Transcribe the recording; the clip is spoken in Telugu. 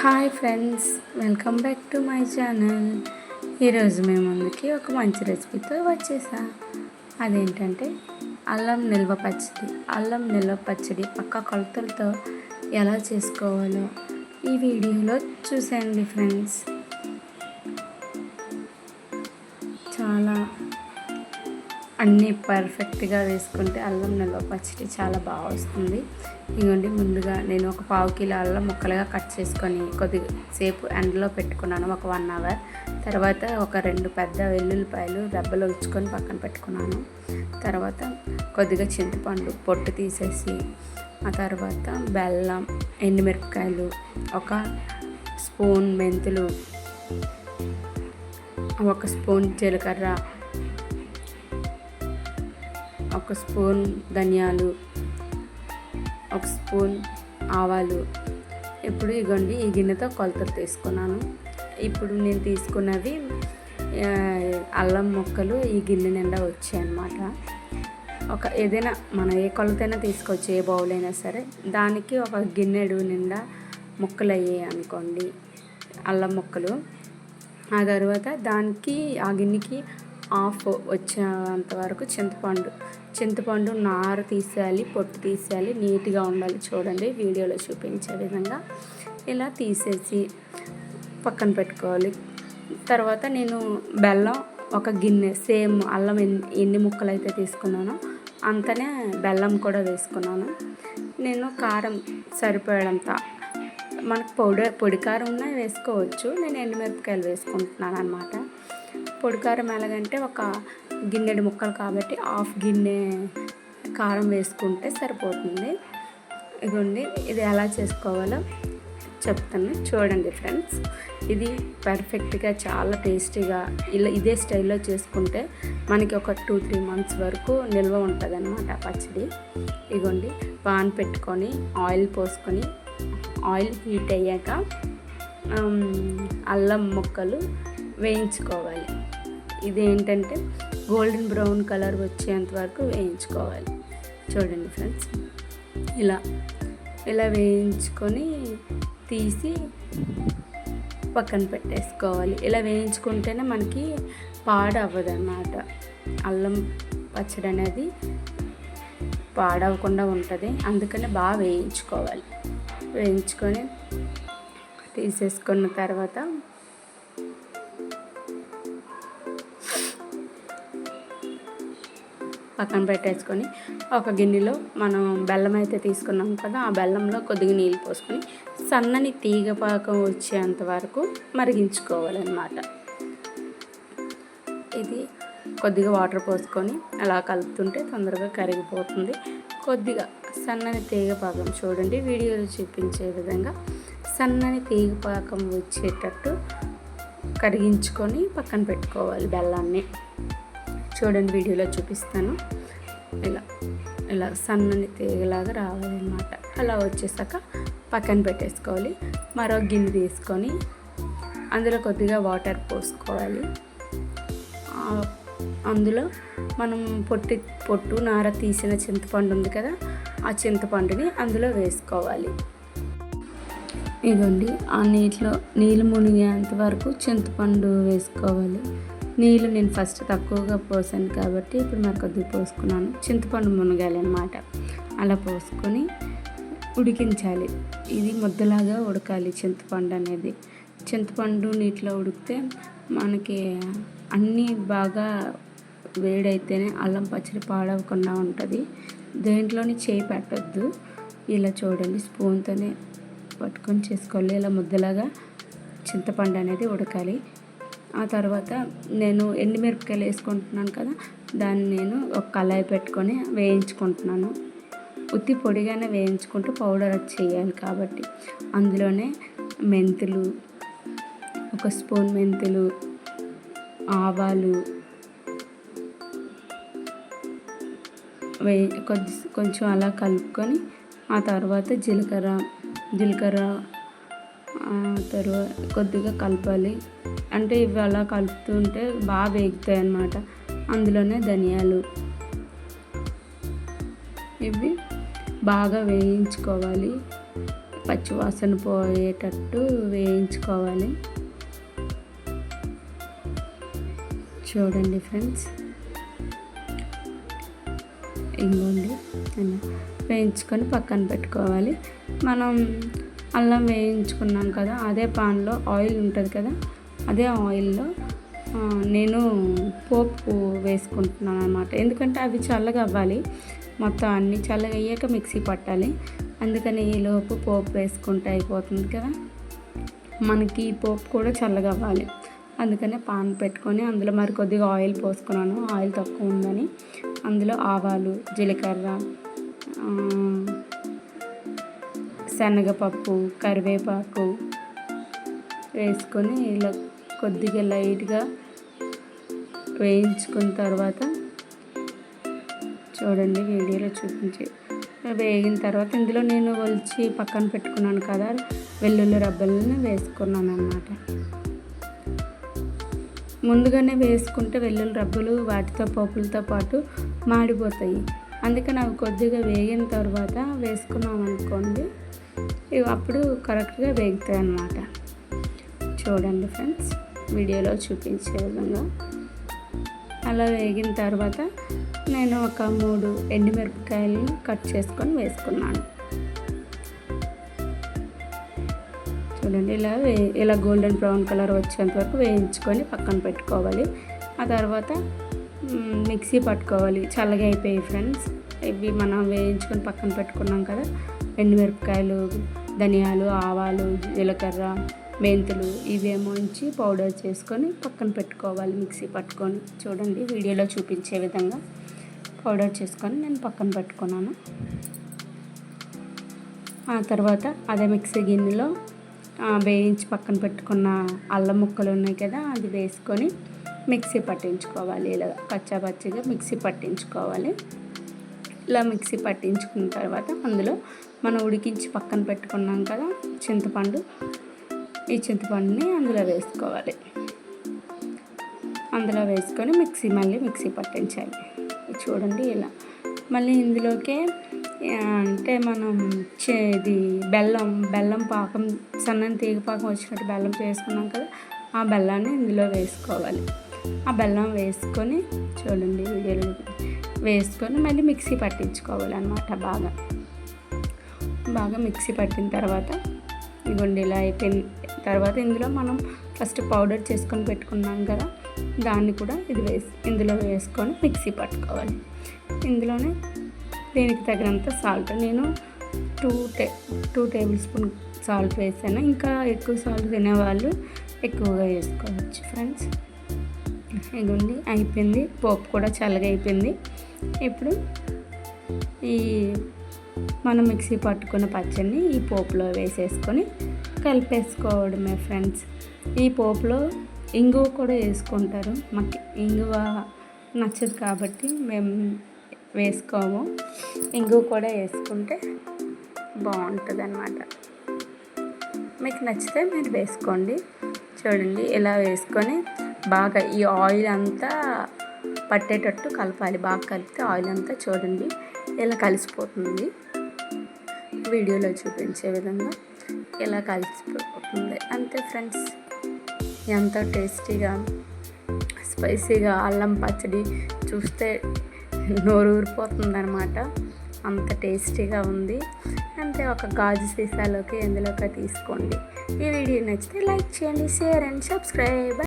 Hi friends welcome back to my channel. ఈరోజు మేము ముందుకి ఒక మంచి రెసిపీతో వచ్చేసా. అదేంటంటే అల్లం నిల్వ పచ్చడి. అల్లం నిల్వ పచ్చడి పక్క కొలతలతో ఎలా చేసుకోవాలో ఈ వీడియోలో చూసేయండి ఫ్రెండ్స్. చాలా అన్నీ పర్ఫెక్ట్గా వేసుకుంటే అల్లం నిల్వ పచ్చడి చాలా బాగా వస్తుంది. ఇదిగోండి ముందుగా నేను ఒక పావు కిలో అల్లం ముక్కలుగా కట్ చేసుకొని కొద్దిగా సేపు ఎండలో పెట్టుకున్నాను ఒక వన్ అవర్. తర్వాత ఒక రెండు పెద్ద వెల్లుల్లిపాయలు దెబ్బలు ఉంచుకొని పక్కన పెట్టుకున్నాను. తర్వాత కొద్దిగా చింతపండు పొట్టు తీసేసి ఆ తర్వాత బెల్లం ఎండుమిరపకాయలు ఒక స్పూన్ మెంతులు ఒక స్పూన్ జీలకర్ర ఒక స్పూన్ ధనియాలు ఒక స్పూన్ ఆవాలు. ఇప్పుడు ఇగోండి ఈ గిన్నెతో కొలతలు తీసుకున్నాను. ఇప్పుడు నేను తీసుకున్నవి అల్లం ముక్కలు ఈ గిన్నె నిండా వచ్చాయి అన్నమాట. ఒక ఏదైనా మనం ఏ కొలతైనా తీసుకోవచ్చు ఏ బౌల్ అయినా సరే దానికి ఒక గిన్నెడు నిండా ముక్కలు అయ్యాయి అనుకోండి అల్లం ముక్కలు. ఆ తర్వాత దానికి ఆ గిన్నెకి ఆఫ్ వచ్చేంత వరకు చింతపండు చింతపండు నారు తీసేయాలి పొట్టు తీసేయాలి నీట్గా ఉండాలి చూడండి. వీడియోలో చూపించే విధంగా ఇలా తీసేసి పక్కన పెట్టుకోవాలి. తర్వాత నేను బెల్లం ఒక గిన్నె సేమ్ అల్లం ఎన్ని ముక్కలు అయితే తీసుకున్నానో అంతనే బెల్లం కూడా వేసుకున్నాను. నేను కారం సరిపోయేంత మనకు పొడి పొడి కారం ఉన్నా వేసుకోవచ్చు. నేను ఎండుమిరపకాయలు వేసుకుంటున్నాను అనమాట పొడి కారం ఎలాగంటే ఒక గిన్నెడు ముక్కలు కాబట్టి హాఫ్ గిన్నె కారం వేసుకుంటే సరిపోతుంది. ఇదిగోండి ఇది ఎలా చేసుకోవాలో చెప్తాను. చూడండి ఫ్రెండ్స్ ఇది పర్ఫెక్ట్గా చాలా టేస్టీగా ఇలా ఇదే స్టైల్లో చేసుకుంటే మనకి ఒక టూ త్రీ మంత్స్ వరకు నిల్వ ఉంటుంది అనమాట పచ్చడి. ఇదిగోండి పాన్ పెట్టుకొని ఆయిల్ పోసుకొని ఆయిల్ హీట్ అయ్యాక అల్లం ముక్కలు వేయించుకోవాలి. ఇది ఏంటంటే గోల్డెన్ బ్రౌన్ కలర్ వచ్చేంత వరకు వేయించుకోవాలి. చూడండి ఫ్రెండ్స్. ఇలా ఇలా వేయించుకొని తీసి పక్కన పెట్టేసుకోవాలి. ఇలా వేయించుకుంటేనే మనకి పాడవ్వదన్నమాట. అల్లం పచ్చడి అనేది పాడవకుండా ఉంటుంది. అందుకనే బాగా వేయించుకోవాలి. వేయించుకొని తీసేసుకున్న తర్వాత పక్కన పెట్టేసుకొని ఒక గిన్నెలో మనం బెల్లం అయితే తీసుకున్నాం కదా ఆ బెల్లంలో కొద్దిగా నీళ్ళు పోసుకొని సన్నని తీగ పాకం వచ్చేంత వరకు మరిగించుకోవాలన్నమాట. ఇది కొద్దిగా వాటర్ పోసుకొని అలా కలుపుతుంటే తొందరగా కరిగిపోతుంది. కొద్దిగా సన్నని తీగ పాకం చూడండి వీడియోలో చూపించే విధంగా సన్నని తీగ పాకం వచ్చేటట్టు కరిగించుకొని పక్కన పెట్టుకోవాలి బెల్లాన్ని. చూడండి వీడియోలో చూపిస్తాను. ఇలా ఇలా సన్నని తీగలాగా రావాలన్నమాట. అలా వచ్చేసాక పక్కన పెట్టేసుకోవాలి. మరో గిన్నె తీసుకొని అందులో కొద్దిగా వాటర్ పోసుకోవాలి. అందులో మనం పొట్టి పొట్టు నార తీసిన చింతపండు ఉంది కదా ఆ చింతపండుని అందులో వేసుకోవాలి. ఇదండి ఆ నీటిలో నీళ్ళు మునిగేంత వరకు చింతపండు వేసుకోవాలి. నీళ్ళు నేను ఫస్ట్ తక్కువగా పోసాను కాబట్టి ఇప్పుడు మరి కొద్దిగా పోసుకున్నాను. చింతపండు మునగాలి అనమాట అలా పోసుకొని ఉడికించాలి. ఇది ముద్దలాగా ఉడకాలి చింతపండు అనేది. చింతపండు నీటిలో ఉడికితే మనకి అన్నీ బాగా వేడైతేనే అల్లం పచ్చడి పాడవకుండా ఉంటుంది. దేంట్లోని చేయి పెట్టద్దు. ఇలా చూడండి స్పూన్తోనే పట్టుకొని చేసుకోవాలి. ఇలా ముద్దలాగా చింతపండు అనేది ఉడకాలి. ఆ తర్వాత నేను ఎండుమిరపకాయలు వేసుకుంటున్నాను కదా దాన్ని నేను ఒక కళాయి పెట్టుకొని వేయించుకుంటున్నాను. ఉత్తి పొడిగానే వేయించుకుంటూ పౌడర్ చేయాలి కాబట్టి. అందులోనే మెంతులు ఒక స్పూన్ మెంతులు ఆవాలు వే కొద్ది కొంచెం అలా కలుపుకొని ఆ తర్వాత జీలకర్ర జీలకర్ర తర్వాత కొద్దిగా కలపాలి. అంటే ఇవి అలా కలుపుతుంటే బాగా వేగుతాయి అన్నమాట. అందులోనే ధనియాలు. ఇవి బాగా వేయించుకోవాలి. పచ్చి వాసన పోయేటట్టు వేయించుకోవాలి. చూడండి ఫ్రెండ్స్. ఇంకోండి వేయించుకొని పక్కన పెట్టుకోవాలి. మనం అల్లం వేయించుకున్నాం కదా అదే పాన్లో ఆయిల్ ఉంటుంది కదా అదే ఆయిల్లో నేను పోపు వేసుకుంటున్నాను అనమాట ఎందుకంటే అవి చల్లగా అవ్వాలి. మొత్తం అన్నీ చల్లగా అయ్యాక మిక్సీ పట్టాలి. అందుకని ఈలోపు పోపు వేసుకుంటే అయిపోతుంది కదా. మనకి ఈ పోపు కూడా చల్లగా అవ్వాలి. అందుకనే పాన్ పెట్టుకొని అందులో మరి కొద్దిగా ఆయిల్ పోసుకున్నాను. ఆయిల్ తక్కువ ఉందని. అందులో ఆవాలు జీలకర్ర శనగపప్పు కరివేపాకు వేసుకొని ఇలా కొద్దిగా లైట్గా వేయించుకున్న తర్వాత చూడండి వీడియోలో చూపించి. వేగిన తర్వాత ఇందులో నేను ఒలిచి పక్కన పెట్టుకున్నాను కదా వెల్లుల్లి రబ్బలను వేసుకున్నాను అన్నమాట. ముందుగానే వేసుకుంటే వెల్లుల్లి రబ్బలు వాటితో పప్పులతో పాటు మాడిపోతాయి. అందుకని అవి కొద్దిగా వేగిన తర్వాత వేసుకున్నాం అనుకోండి ఇవి అప్పుడు కరెక్ట్గా వేగుతాయి అన్నమాట. చూడండి ఫ్రెండ్స్. వీడియోలో చూపించే విధంగా. అలా వేగిన తర్వాత నేను ఒక మూడు ఎండుమిరపకాయలను కట్ చేసుకొని వేసుకున్నాను. చూడండి ఇలా వే ఇలా గోల్డెన్ బ్రౌన్ కలర్ వచ్చేంత వరకు వేయించుకొని పక్కన పెట్టుకోవాలి. ఆ తర్వాత మిక్సీ పట్టుకోవాలి. చల్లగా అయిపోయి ఫ్రెండ్స్. ఇవి మనం వేయించుకొని పక్కన పెట్టుకున్నాం కదా. ఎండుమిరపకాయలు ధనియాలు ఆవాలు జీలకర్ర మెంతులు ఇవేమో ఉంచి పౌడర్ చేసుకొని పక్కన పెట్టుకోవాలి మిక్సీ పట్టుకొని. చూడండి వీడియోలో చూపించే విధంగా పౌడర్ చేసుకొని నేను పక్కన పెట్టుకున్నాను. ఆ తర్వాత అదే మిక్సీ గిన్నెలో వేయించి పక్కన పెట్టుకున్న అల్లం ముక్కలు ఉన్నాయి కదా అది వేసుకొని మిక్సీ పట్టించుకోవాలి. ఇలా పచ్చాపచ్చిగా మిక్సీ పట్టించుకోవాలి. ఇలా మిక్సీ పట్టించుకున్న తర్వాత అందులో మనం ఉడికించి పక్కన పెట్టుకున్నాం కదా చింతపండు. ఈ చింతపండుని అందులో వేసుకోవాలి. అందులో వేసుకొని మిక్సీ మళ్ళీ మిక్సీ పట్టించాలి. చూడండి ఇలా. మళ్ళీ ఇందులోకే అంటే మనం చే ఇది బెల్లం బెల్లం పాకం సన్నని తీగ పాకం వచ్చినట్టు బెల్లం చేసుకున్నాం కదా ఆ బెల్లాన్ని ఇందులో వేసుకోవాలి. ఆ బెల్లం వేసుకొని చూడండి వీడియోలో వేసుకొని మళ్ళీ మిక్సీ పట్టించుకోవాలి అన్నమాట బాగా. బాగా మిక్సీ పట్టిన తర్వాత ఇదిగోండి ఇలా అయిపోయిన తర్వాత ఇందులో మనం ఫస్ట్ పౌడర్ చేసుకొని పెట్టుకున్నాం కదా దాన్ని కూడా ఇది వేసి ఇందులో వేసుకొని మిక్సీ పట్టుకోవాలి. ఇందులోనే దీనికి తగినంత సాల్ట్ నేను టూ టే టూ టేబుల్ స్పూన్ సాల్ట్ వేసాను. ఇంకా ఎక్కువ సాల్ట్ తినేవాళ్ళు ఎక్కువగా వేసుకోవచ్చు ఫ్రెండ్స్ ఇదిగోండి అయిపోయింది. పోపు కూడా చల్లగా అయిపోయింది. ఇప్పుడు ఈ మనం మిక్సీ పట్టుకున్న పచ్చడిని ఈ పోపులో వేసేసుకొని కలిపేసుకోవడమే ఫ్రెండ్స్. ఈ పోపులో ఇంగువ కూడా వేసుకుంటారు. మాకు ఇంగువ నచ్చదు కాబట్టి మేము వేసుకోము. ఇంగువ కూడా వేసుకుంటే బాగుంటుంది అన్నమాట మీకు నచ్చితే మీరు వేసుకోండి. చూడండి ఇలా వేసుకొని బాగా ఈ ఆయిల్ అంతా పట్టేటట్టు కలపాలి. బాగా కలిపితే ఆయిల్ అంతా చూడండి ఇలా కలిసిపోతుంది. వీడియోలో చూపించే విధంగా ఇలా కలిసిపోతుంది. అంతే ఫ్రెండ్స్. ఎంతో టేస్టీగా స్పైసీగా అల్లం పచ్చడి చూస్తే నోరు ఊరిపోతుంది అనమాట అంత టేస్టీగా ఉంది. అంతే ఒక గాజు సీసాలోకి ఎందులోకి తీసుకోండి. ఈ వీడియో నచ్చితే లైక్ చేయండి షేర్ అండ్ సబ్స్క్రైబ్.